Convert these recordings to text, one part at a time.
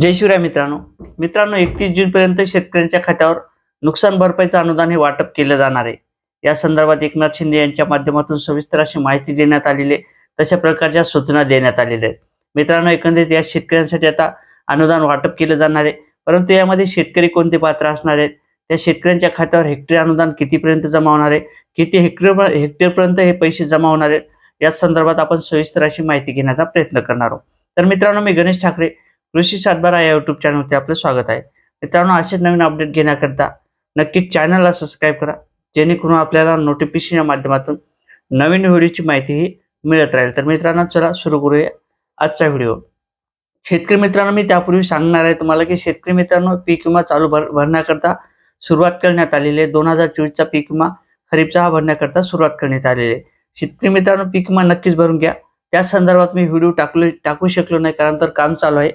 जय शिवराय मित्रांनो. मित्रांनो एकतीस जून पर्यंत शेतकऱ्यांच्या खात्यावर नुकसान भरपाईचं अनुदान हे वाटप केलं जाणार आहे. या संदर्भात एकनाथ शिंदे यांच्या माध्यमातून सविस्तर अशी माहिती देण्यात आलेली आहे. तशा प्रकारच्या सूचना देण्यात आलेल्या आहेत. मित्रांनो एकंदरीत या शेतकऱ्यांसाठी आता अनुदान वाटप केलं जाणार आहे. परंतु यामध्ये शेतकरी कोणते पात्र असणार आहेत? त्या शेतकऱ्यांच्या खात्यावर हेक्टर अनुदान कितीपर्यंत जमा होणार आहे? किती हेक्टर हेक्टरपर्यंत हे पैसे जमा होणार आहेत? या संदर्भात आपण सविस्तर अशी माहिती घेण्याचा प्रयत्न करणार आहोत. तर मित्रांनो मी गणेश ठाकरे कृषी सातबारा या युट्यूब चॅनलवरती आपलं स्वागत आहे. मित्रांनो असेच नवीन अपडेट घेण्याकरता नक्कीच चॅनलला सबस्क्राईब करा जेणेकरून आपल्याला नोटिफिकेशनच्या माध्यमातून नवीन व्हिडिओची माहितीही मिळत राहील. तर मित्रांनो चला सुरू करूया आजचा व्हिडिओ शेतकरी मित्रांनो मी त्यापूर्वी सांगणार आहे तुम्हाला की शेतकरी मित्रांनो पीक विमा चालू भर भरण्याकरता सुरुवात करण्यात आलेली आहे. दोन हजार चोवीसचा पीक विमा खरीपचा हा भरण्याकरता सुरुवात करण्यात आलेली आहे. शेतकरी मित्रांनो पीक विमा नक्कीच भरून घ्या. त्या संदर्भात मी व्हिडिओ टाकलो टाकू शकलो नाही कारण तर काम चालू आहे.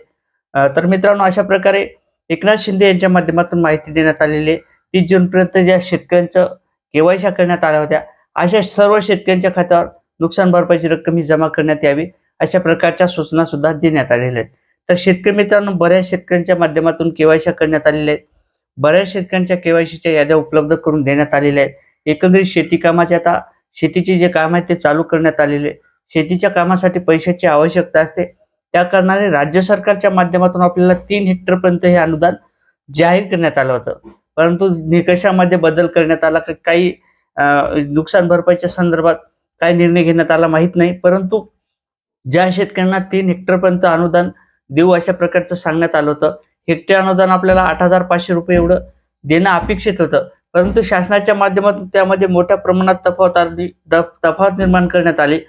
तर मित्रांनो अशा प्रकारे एकनाथ शिंदे यांच्या माध्यमातून माहिती देण्यात आलेली आहे. तीस जूनपर्यंत ज्या शेतकऱ्यांचं केवायशा करण्यात आल्या होत्या अशा सर्व शेतकऱ्यांच्या खात्यावर नुकसान भरपाईची रक्कम ही जमा करण्यात यावी अशा प्रकारच्या सूचना सुद्धा देण्यात आलेल्या आहेत. तर शेतकरी मित्रांनो बऱ्याच शेतकऱ्यांच्या माध्यमातून केवायशा करण्यात आलेल्या आहेत. बऱ्याच शेतकऱ्यांच्या केवायसीच्या याद्या उपलब्ध करून देण्यात आलेल्या आहेत. एकंदरीत शेती कामाचे आता शेतीचे जे काम आहे ते चालू करण्यात आलेले आहे. शेतीच्या कामासाठी पैशाची आवश्यकता असते. त्या कारणाने राज्य सरकारच्या माध्यमातून आपल्याला तीन हेक्टरपर्यंत हे अनुदान जाहीर करण्यात आलं होतं. परंतु निकषामध्ये बदल करण्यात आला का- काही नुकसान भरपाईच्या संदर्भात काय निर्णय घेण्यात आला माहीत नाही. परंतु ज्या शेतकऱ्यांना तीन हेक्टरपर्यंत अनुदान देऊ अशा प्रकारचं सांगण्यात आलं होतं हेक्टर अनुदान आपल्याला आठ हजार पाचशे रुपये एवढं देणं अपेक्षित होतं. परंतु शासनाच्या माध्यमातून त्यामध्ये मोठ्या प्रमाणात तफावत आली तफावत निर्माण करण्यात आली.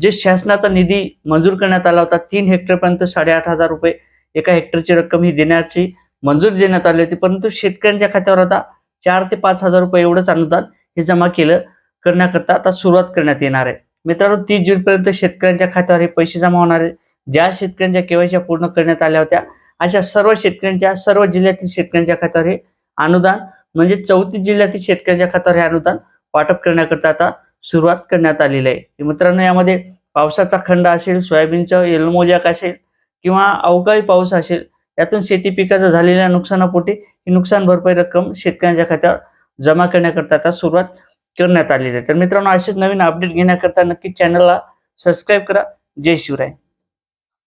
जे शासनाचा निधी मंजूर करण्यात आला होता तीन हेक्टरपर्यंत साडेआठ हजार रुपये एका हेक्टरची रक्कम ही देण्याची मंजुरी देण्यात आली होती. परंतु शेतकऱ्यांच्या खात्यावर आता चार ते पाच हजार रुपये एवढंच अनुदान हे जमा केलं करण्याकरता आता सुरुवात करण्यात येणार आहे. मित्रांनो तीस जूनपर्यंत शेतकऱ्यांच्या खात्यावर हे पैसे जमा होणार आहे ज्या शेतकऱ्यांच्या केवायसी पूर्ण करण्यात आल्या होत्या अशा सर्व शेतकऱ्यांच्या सर्व जिल्ह्यातील शेतकऱ्यांच्या खात्यावर हे अनुदान म्हणजे चौतीस जिल्ह्यातील शेतकऱ्यांच्या खात्यावर हे अनुदान वाटप करण्याकरता आता सुरुवात करण्यात आलेली आहे. मित्रांनो यामध्ये पावसाचा खंड असेल सोयाबीनचं येलमोजाक असेल किंवा अवकाळी पाऊस असेल यातून शेती पिकाचं झालेल्या नुकसानापोटी ही नुकसान भरपाई रक्कम शेतकऱ्यांच्या खात्यावर जमा करण्याकरता आता सुरुवात करण्यात आलेली आहे. तर मित्रांनो असेच नवीन अपडेट घेण्याकरता नक्की चॅनलला सबस्क्राईब करा. जय शिवराय.